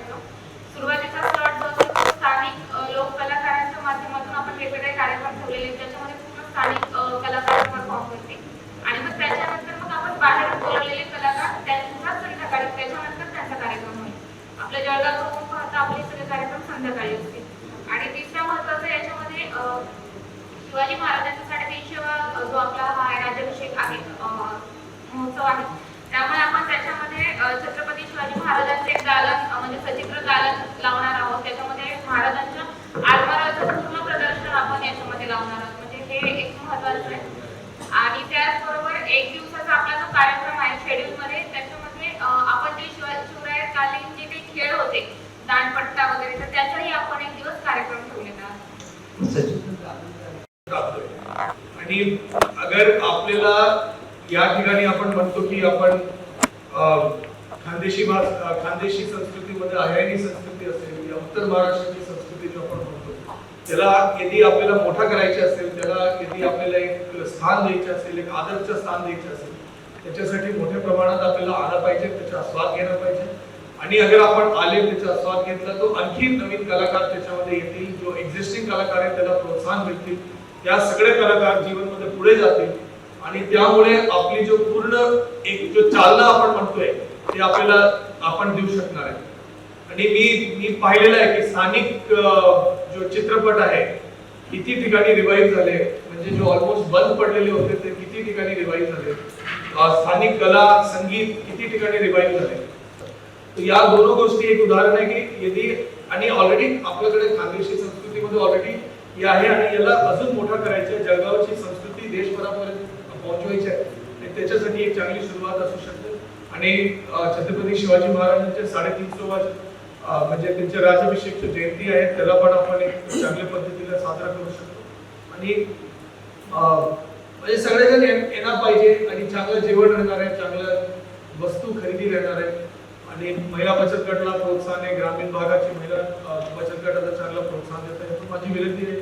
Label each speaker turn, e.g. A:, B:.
A: करायचो सुरुवातीचा स्लॉट जो असतो तो स्थानिक लोककलाकारांच्या माध्यमातून आपण वेगवेगळे कार्यक्रम ठेवलेले त्याच्यामध्ये पूर्ण स्थानिक कलाकार परफॉर्म करते आणि मग त्याच्यानंतर मग आपण बाहेर बोलवलेले कलाकार त्यांचा संध्याकाळी त्याच्यानंतर त्यांचा कार्यक्रम होईल. आपल्या जळगाव पाहता आपले सगळे कार्यक्रम संध्याकाळी असते आणि तिसरा महत्वाचं याच्यामध्ये शिवाजी महाराजांचा साडेतीनशेवा जो आपला हा राज्याभिषेक आहे महोत्सव आहे कार्यक्रम आहे शेड्यूलमध्ये त्याच्यामध्ये आपण जे शिवरायकालीन जे काही खेळ होते दानपट्टा वगैरे तर त्याचाही आपण एक दिवस कार्यक्रम ठेवलेला
B: आणि अगर आपल्याला या ठिकाणी आपण म्हणतो की आपण अं, खानदेशी भाष खानदेशी संस्कृतीमध्ये आयानी संस्कृती असेल या उत्तर महाराष्ट्राची संस्कृती जो आपण म्हणतो त्याला यदि आपल्याला मोठा करायचे असेल त्याला यदि आपल्याला एक स्थान द्यायचे असेल एक आदरचं स्थान द्यायचं असेल त्याच्यासाठी मोठ्या प्रमाणात आपल्याला आला पाहिजे त्याचा आस्वाद घेणं पाहिजे. आणि अगर आपण आले त्याचा आस्वाद घेतला तो आणखी नवीन कलाकार त्याच्यामध्ये येतील जो एक्झिस्टिंग कलाकार आहे त्याला प्रोत्साहन मिळतील त्या सगळे कलाकार जीवनमध्ये पुढे जातील. आणि त्यामुळे आपली जो पूर्ण एक जो चालना आपण म्हणतोय ते आपल्याला आपण देऊ शकणार आहे. आणि मी मी पाहिलेलं आहे की स्थानिक जो चित्रपट आहे किती ठिकाणी रिवाईव्ह झाले म्हणजे जो ऑलमोस्ट बंद पडलेले होते ते किती ठिकाणी रिवाईव्ह झाले? स्थानिक कला संगीत किती ठिकाणी रिवाईव्ह झाले तर या दोन गोष्टी एक उदाहरण आहे की यदि आणि ऑलरेडी आपल्याकडे खानदेशी संस्कृतीमध्ये ऑलरेडी हे आहे आणि याला अजून मोठा करायचं आहे. जळगावची संस्कृती देशभरापर्यंत पोहोचवायची आहे. आणि त्याच्यासाठी एक चांगली सुरुवात असू शकते. आणि छत्रपती शिवाजी महाराजांचे साडेतीनशे वर्ष म्हणजे त्यांचे राजाभिषेकची जयंती आहे. त्याला पण आपण एक चांगल्या पद्धतीने साजरा करू शकतो. आणि म्हणजे सगळेजण येणार पाहिजे आणि चांगलं जेवण राहणार आहे चांगलं वस्तू खरेदी राहणार आहे. आणि महिला बचत गटाला प्रोत्साहन आहे ग्रामीण भागाची महिला बचत गटाला चांगलं प्रोत्साहन देत आहे माझी विनंती आहे